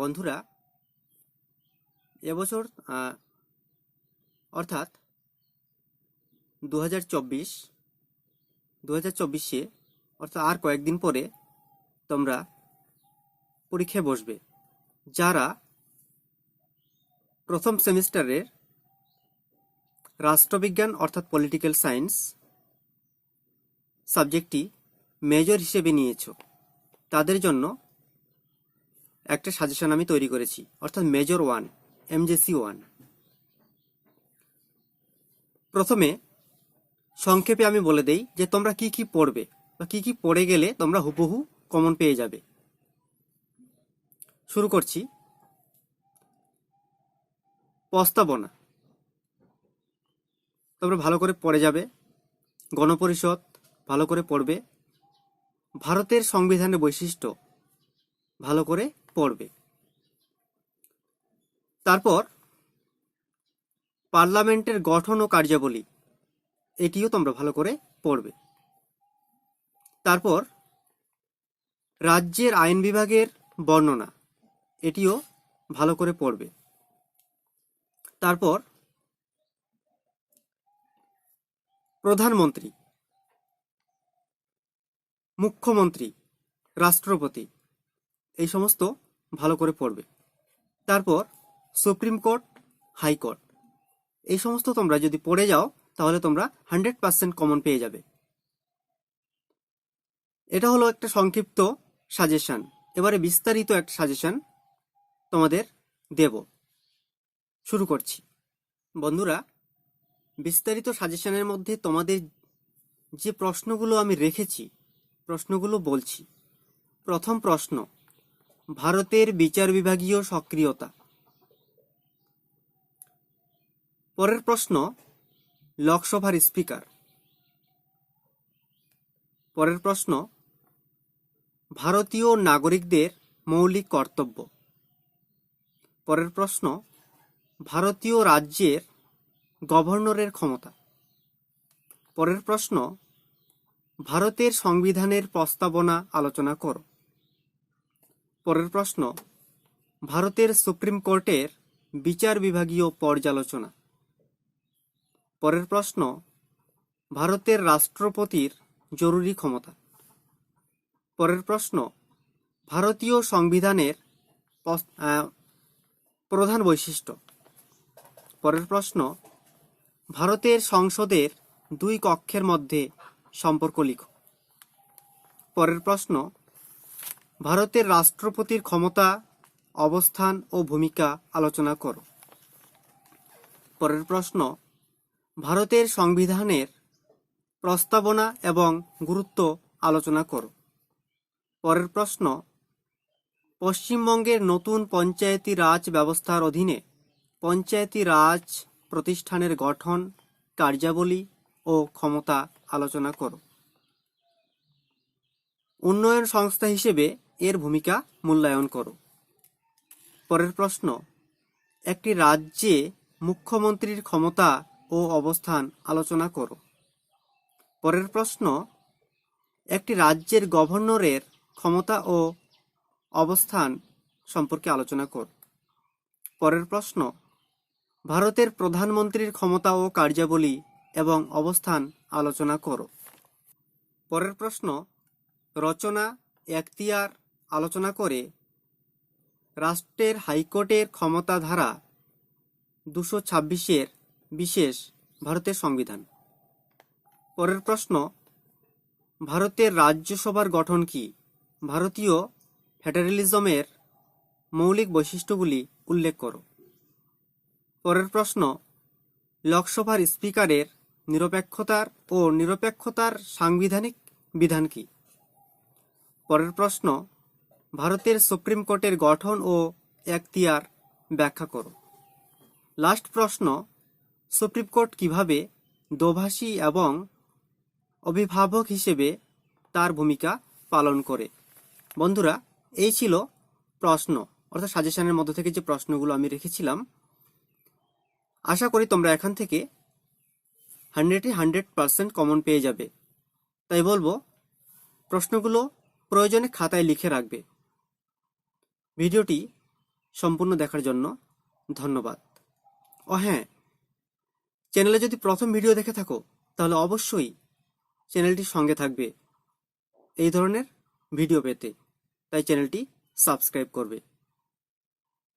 বন্ধুরা, এবছর অর্থাৎ দু হাজার চব্বিশ দু হাজার চব্বিশে, অর্থাৎ আর কয়েকদিন পরে তোমরা পরীক্ষায় বসবে। যারা প্রথম সেমিস্টারের রাষ্ট্রবিজ্ঞান, অর্থাৎ পলিটিক্যাল সায়েন্স সাবজেক্টটি মেজর হিসেবে নিয়েছো, তাদের জন্য একটা সাজেশন আমি তৈরি করেছি, অর্থাৎ মেজর ওয়ান এমজেসি ওয়ান প্রথমে সংক্ষেপে আমি বলে দেই যে তোমরা কি কি পড়বে বা কি কি পড়ে গেলে তোমরা হুবহু কমন পেয়ে যাবে। শুরু করছি। প্রস্তাবনা। তোমরা ভালো করে পড়ে যাবে, গণপরিষদ ভালো করে পড়বে, ভারতের সংবিধানের বৈশিষ্ট্য ভালো করে পড়বে। তারপর পার্লামেন্টের গঠন ও কার্যাবলী, এটিও তোমরা ভালো করে পড়বে। তারপর রাজ্যের আইন বিভাগের বর্ণনা, এটিও ভালো করে পড়বে। তারপর প্রধানমন্ত্রী, মুখ্যমন্ত্রী, রাষ্ট্রপতি, এই সমস্ত ভালো করে পড়বে। তারপর সুপ্রিম কোর্ট হাইকোর্ট এই সমস্ত তোমরা যদি পড়ে যাও, তাহলে তোমরা হান্ড্রেড পার্সেন্ট কমন পেয়ে যাবে। এটা হলো একটা সংক্ষিপ্ত সাজেশন। এবারে বিস্তারিত একটা সাজেশন তোমাদের দেব। শুরু করছি। বন্ধুরা, বিস্তারিত সাজেশনের মধ্যে তোমাদের যে প্রশ্নগুলো আমি রেখেছি, প্রশ্নগুলো বলছি। প্রথম প্রশ্ন ভারতের বিচার বিভাগীয় সক্রিয়তা। পরের প্রশ্ন, লোকসভার স্পিকার। পরের প্রশ্ন, ভারতীয় নাগরিকদের মৌলিক কর্তব্য। পরের প্রশ্ন, ভারতীয় রাজ্যের গভর্নরের ক্ষমতা। পরের প্রশ্ন, ভারতের সংবিধানের প্রস্তাবনা আলোচনা করো। পরের প্রশ্ন, ভারতের সুপ্রিম কোর্টের বিচার বিভাগীয় পর্যালোচনা। পরের প্রশ্ন, ভারতের রাষ্ট্রপতির জরুরি ক্ষমতা। পরের প্রশ্ন, ভারতীয় সংবিধানের প্রধান বৈশিষ্ট্য। পরের প্রশ্ন, ভারতের সংসদের দুই কক্ষের মধ্যে সম্পর্ক লিখ। পরের প্রশ্ন ভারতের রাষ্ট্রপতির ক্ষমতা, অবস্থান ও ভূমিকা আলোচনা করো। পরের প্রশ্ন, ভারতের সংবিধানের প্রস্তাবনা এবং গুরুত্ব আলোচনা করো। পরের প্রশ্ন, পশ্চিমবঙ্গের নতুন পঞ্চায়েতি রাজ ব্যবস্থার অধীনে পঞ্চায়েতি রাজ প্রতিষ্ঠানের গঠন, কার্যাবলী ও ক্ষমতা আলোচনা করো। উন্নয়ন সংস্থা হিসেবে এর ভূমিকা মূল্যায়ন করো। পরের প্রশ্ন, একটি রাজ্যে মুখ্যমন্ত্রীর ক্ষমতা ও অবস্থান আলোচনা করো। পরের প্রশ্ন, একটি রাজ্যের গভর্নরের ক্ষমতা ও অবস্থান সম্পর্কে আলোচনা করো। পরের প্রশ্ন, ভারতের প্রধানমন্ত্রীর ক্ষমতা ও কার্যাবলী এবং অবস্থান আলোচনা করো। পরের প্রশ্ন, রচনা, এখতিয়ার আলোচনা করে, রাষ্ট্রের হাইকোর্টের ক্ষমতা ধারা দুশো ছাব্বিশের বিশেষ ভারতের সংবিধান। পরের প্রশ্ন, ভারতের রাজ্যসভার গঠন কি? ভারতীয় ফেডারেলিজমের মৌলিক বৈশিষ্ট্যগুলি উল্লেখ করো। পরের প্রশ্ন, লোকসভার স্পিকারের নিরপেক্ষতার ও নিরপেক্ষতার সাংবিধানিক বিধান কি? পরের প্রশ্ন ভারতের সুপ্রিম কোর্টের গঠন ও এখতিয়ার ব্যাখ্যা করো। লাস্ট প্রশ্ন, সুপ্রিম কোর্ট কীভাবে দোভাষী এবং অভিভাবক হিসেবে তার ভূমিকা পালন করে? বন্ধুরা, এই ছিল প্রশ্ন, অর্থাৎ সাজেশনের মধ্য থেকে যে প্রশ্নগুলো আমি রেখেছিলাম। আশা করি তোমরা এখান থেকে হান্ড্রেডে হান্ড্রেড পার্সেন্ট কমন পেয়ে যাবে। তাই বলব, প্রশ্নগুলো প্রয়োজনে খাতায় লিখে রাখবে। ভিডিওটি সম্পূর্ণ দেখার জন্য ধন্যবাদ। ও হ্যাঁ চ্যানেলে যদি প্রথম ভিডিও দেখে থাকো, তাহলে অবশ্যই চ্যানেলটি সঙ্গে থাকবে। এই ধরনের ভিডিও পেতে। তাই চ্যানেলটি সাবস্ক্রাইব করবে।